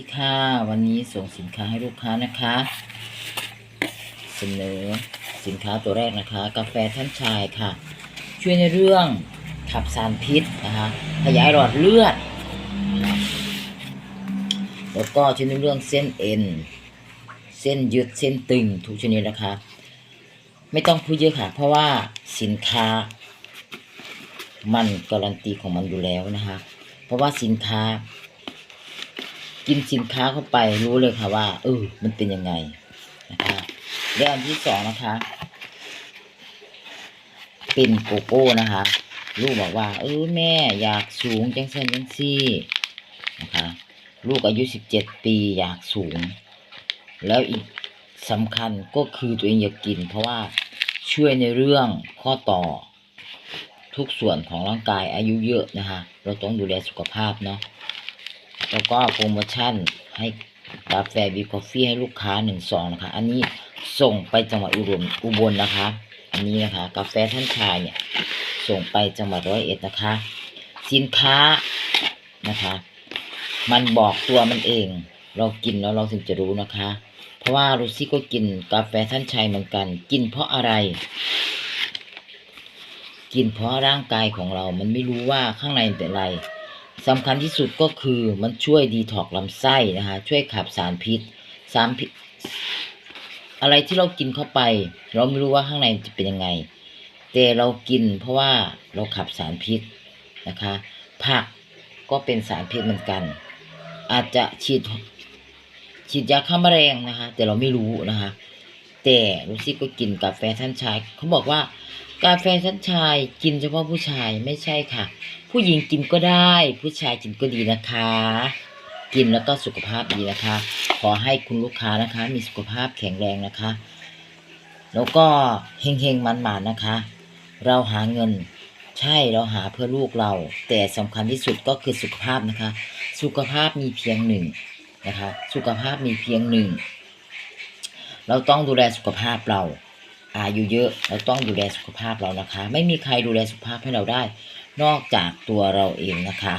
ดีค่ะ วันนี้ส่งสินค้าให้ลูกค้านะคะ เสนอสินค้าตัวแรกนะคะ กาแฟท่านชายค่ะ ช่วยในเรื่องขับสารพิษนะคะขยายหลอดเลือด แล้วก็ช่วยในเรื่องเส้นเอ็น เส้นยึดเส้นตึงทุกชนิดนะคะ ไม่ต้องพูดเยอะค่ะ เพราะว่าสินค้า มันการันตีของมันอยู่แล้วนะคะ เพราะว่าสินค้า กินสินค้าเข้าไปรู้เลยค่ะว่าเออมันเป็นยังไงนะคะเรื่องอันที่สองนะคะ เป็นโกโก้นะคะ ลูกบอกว่า เออแม่อยากสูงจังเส้นจังซี่นะคะ ลูกอายุสิบเจ็ดปีอยากสูง แล้วอีกสำคัญก็คือตัวเองอยากกิน เพราะว่าช่วยในเรื่องข้อต่อทุกส่วนของร่างกายอายุเยอะนะคะ เราต้องดูแลสุขภาพเนาะ แล้วก็โปรโมชั่นให้กาแฟบีคอฟฟี่ให้ลูกค้าหนึ่งซองนะคะ อันนี้ส่งไปจังหวัดอุบลอุบลนะคะ อันนี้นะคะ กาแฟท่านชายเนี่ย ส่งไปจังหวัดร้อยเอ็ดนะคะ สินค้านะคะ มันบอกตัวมันเอง เรากินแล้วเราถึงจะรู้นะคะ เพราะว่าลูซี่ก็กินกาแฟท่านชายเหมือนกัน กินเพราะอะไร กินเพราะร่างกายของเรา มันไม่รู้ว่าข้างในเป็นอะไร สำคัญที่สุดก็คือมันช่วยดีท็อกซ์ลำไส้นะคะช่วยขับสารพิษสารพิษ อะไรที่เรากินเข้าไป เราไม่รู้ว่าข้างในจะเป็นยังไง แต่เรากินเพราะว่าเราขับสารพิษนะคะ ผักก็เป็นสารพิษเหมือนกัน อาจจะฉีดฉีดยาฆ่าแมลงนะคะ แต่เราไม่รู้นะคะ แต่ลูซี่ก็กินกาแฟท่านชายเขาบอกว่า กาแฟท่านชายกินเฉพาะผู้ชายไม่ใช่ค่ะ ผู้หญิงกินก็ได้ ผู้ชายกินก็ดีนะคะ กินแล้วก็สุขภาพดีนะคะ ขอให้คุณลูกค้านะคะ มีสุขภาพแข็งแรงนะคะ แล้วก็เฮงเฮงมันมันๆนะคะ เราหาเงินใช่เราหาเพื่อลูกเรา แต่สำคัญที่สุดก็คือสุขภาพนะคะ สุขภาพมีเพียงหนึ่งนะคะ สุขภาพมีเพียงหนึ่ง เราต้องดูแลสุขภาพเรา อายุเยอะเราต้องดูแลสุขภาพเรานะคะ ไม่มีใครดูแลสุขภาพให้เราได้ นอกจากตัวเราเองนะคะ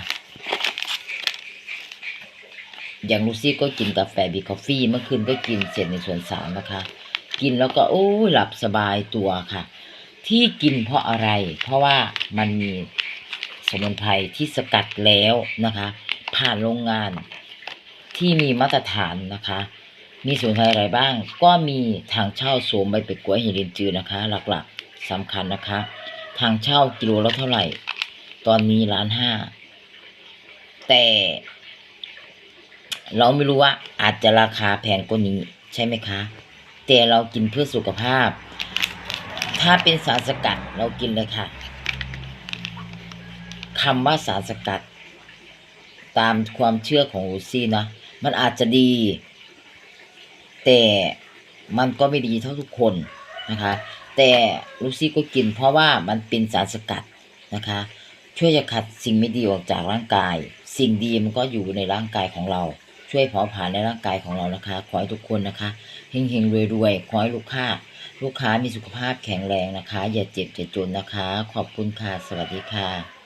อย่างลูซี่ก็กินกาแฟบีคอฟฟี่เมื่อคืนก็กินเสร็จในส่วนสามนะคะ กินแล้วก็โอ้หลับสบายตัวค่ะ ที่กินเพราะอะไร เพราะว่ามันมีสมุนไพรที่สกัดแล้วนะคะ ผ่านโรงงานที่มีมาตรฐานนะคะ มีสมุนไพรอะไรบ้าง ก็มีทางเช่าโสมใบเป็ดกล้วยหิรินจือนะคะ หลักๆสำคัญนะคะ ทางเช่ากิโลละเท่าไหร่ ตอนนี้ล้านห้าแต่ เราไม่รู้ว่าอาจจะราคาแพงกว่านี้ใช่ไหมคะ แต่เรากินเพื่อสุขภาพ ถ้าเป็นสารสกัดเรากินเลยค่ะคำว่าสารสกัด ตามความเชื่อของลูซี่นะมันอาจจะดี แต่มันก็ไม่ดีเท่าทุกคนนะคะ แต่ลูซี่ก็กินเพราะว่ามันเป็นสารสกัดนะคะ ช่วยจะขัดสิ่งไม่ดีออกจากร่างกาย สิ่งดีมันก็อยู่ในร่างกายของเรา ช่วยเผาผลาญในร่างกายของเรานะคะ ขอให้ทุกคนนะคะเฮงๆรวยๆขอให้ลูกค้าลูกค้ามีสุขภาพแข็งแรงนะคะ อย่าเจ็บอย่าจนนะคะ ขอบคุณค่ะ สวัสดีค่ะ